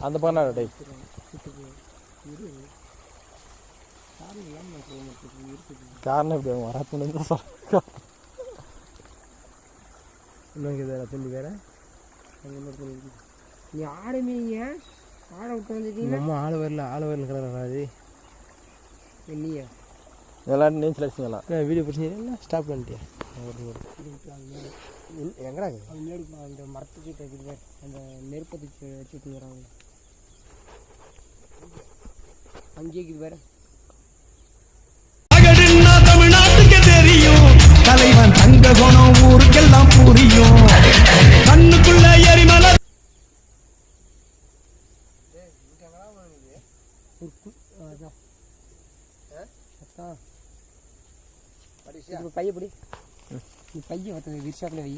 அந்த பண்ணா டேய். காரணம் இப்படி தான் சொல்ல இன்னும் இதை துண்டி வேற. நீ ஆடு மீங்க ஆடை விட்டு வந்துட்டீங்கன்னா நம்ம ஆள் வரல ஆள் வரல கிடக்குறாது இல்லையா இதெல்லாம் நீச்சல் அடிச்சுங்களா வீடியோ பிடிச்சிங்கன்னா ஸ்டாப் பண்ணிட்டியா? எங்கடா அந்த பாரு. அந்த நெருப்பத்துக்கு வச்சுட்டு இருக்குது வேற. அகடுன்னா தமிழ்நாட்டுக்கு தெரியும். தலைவன் தங்க குணம் ஊருக்கெல்லாம் புரியும். கண்ணுக்குள்ள எரிமலை. பைய பிடி நீ பைய மற்ற விரிசாக்கில் வை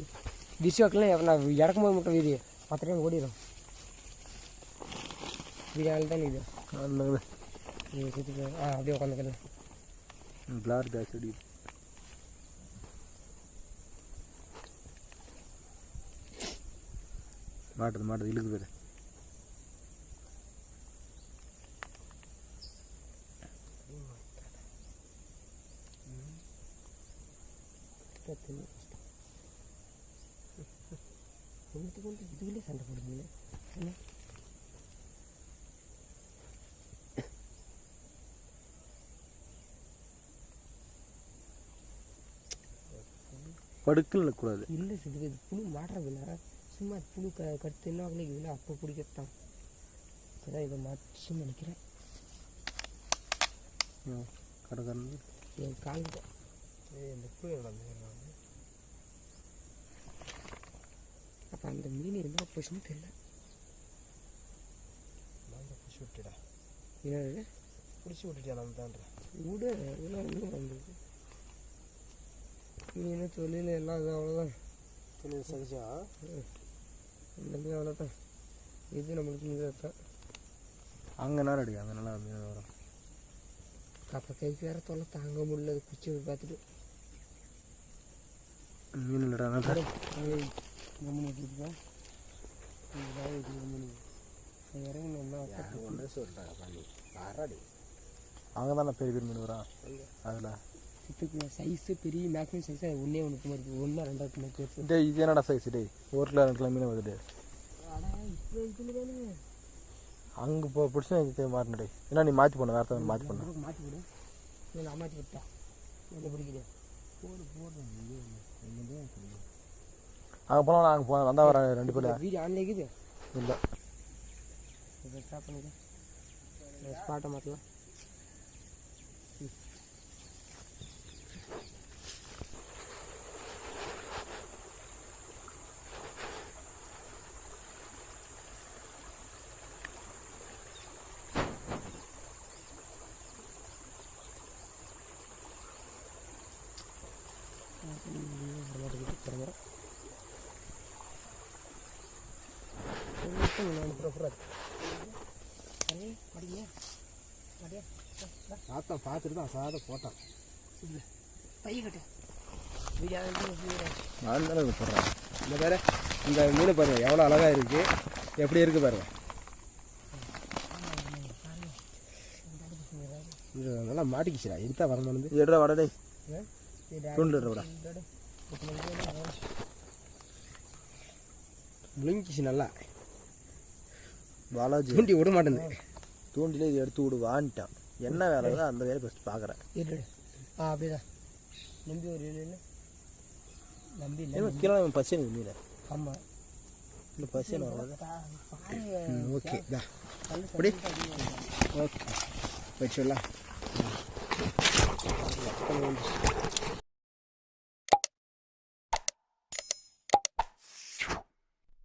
விரிசாக்கில் நான் இறக்கும்போது மட்டும் வீதி மற்ற டைம் ஓடிடும் தான் இது. அந்த நீ சுற்றி ஆ அப்படியே உட்காந்துக்கலாம் பிளார் பேஸ் அடி மாட்டுது மாட்டுது இழுக்கு பேர் இதுக்குள்ளே சண்டை போடுவீங்களே என்ன படுக்குன்னு இருக்கக்கூடாது இல்லை சிது இது புழு மாட்டுறதில்ல சும்மா புழு க கடுத்து என்ன ஆகலைக்குதுல அப்போ பிடிக்கத்தான். அதான் இதை மாற்றி நினைக்கிறேன். கடற்கரை என் கால் இந்த புயல் அப்போ அந்த மீன் என்ன போச்சுன்னு தெரியல. பிடிச்சி விட்டுடா. பிடிச்சி விட்டுட்டியா நம்ம தான்ற விடு இதெல்லாம் இன்னும் வந்தது மீன் தொழில் எல்லாம் இது அவ்வளோதான் துணி சகிச்சா அந்த மீன் அவ்வளோதான் இது நம்மளுக்கு மீன் தான் அங்கே நேரம் அங்கே நல்லா மீன் வரும். அப்போ கைக்கு வேற தொல்லை தாங்க முடியல. அது குச்சி போய் பார்த்துட்டு. மீன் இல்லைடா நல்லா அங்கே தானே பெரிய பெரிய மீன் வரும். அதில். சித்துக்கு சைஸு பெரிய மேக்ஸிமம் சைஸு ஒன்றே ஒன்று மாதிரி இருக்குது ஒன்றா ரெண்டாயிரத்தி பேர் டேய் இது என்னடா சைஸ் டேய்? ஒரு கிலோ ரெண்டு கிலோ மீன் வருது அங்கே போ பிடிச்சி எனக்கு மாறின டேய். ஏன்னா நீ மாற்றி போன வேறு மாற்றி பண்ண மாற்றி விடு இல்லை நான் மாற்றி விட்டா என்ன பிடிக்குது? போடு போடுறேன் அங்கே போனால் நாங்கள் போ வந்தால் வர ரெண்டு பேர். வீடியோ ஆன்ல இருக்குது? இல்லை. பண்ணிக்க ஸ்பாட்டை மாற்றலாம் பார்த்தா பார்த்துட்டு தான் சாத போட்டான். பைய கட்டு வீடியோ நான் தானே போடுறேன். இந்த பாரு இந்த மீன் பாருங்க எவ்வளோ அழகாக இருக்குது எப்படி இருக்குது பாருங்க. இது நல்லா மாட்டிக்கிச்சுடா எடுத்தா வர மாட்டேங்குது எடுறா வட எடுறா முழுங்கிச்சு நல்லா. பாலாஜி. தூண்டி விட மாட்டேங்குது. தூண்டிலே இது எடுத்து விடு வான்ட்டான். என்ன வேலை இருக்கோ அந்த வேலையை ஃபஸ்ட் பார்க்குறேன். ஆ அப்படிதான். நம்பி ஒரு இல்லை நம்பி இல்லை ஏன் கிலோ பசி எனக்கு மீன் ஆமாம் இந்த பசி எனக்கு வராது ஓகே தா அப்படி? ஓகே. வச்சுடலாம்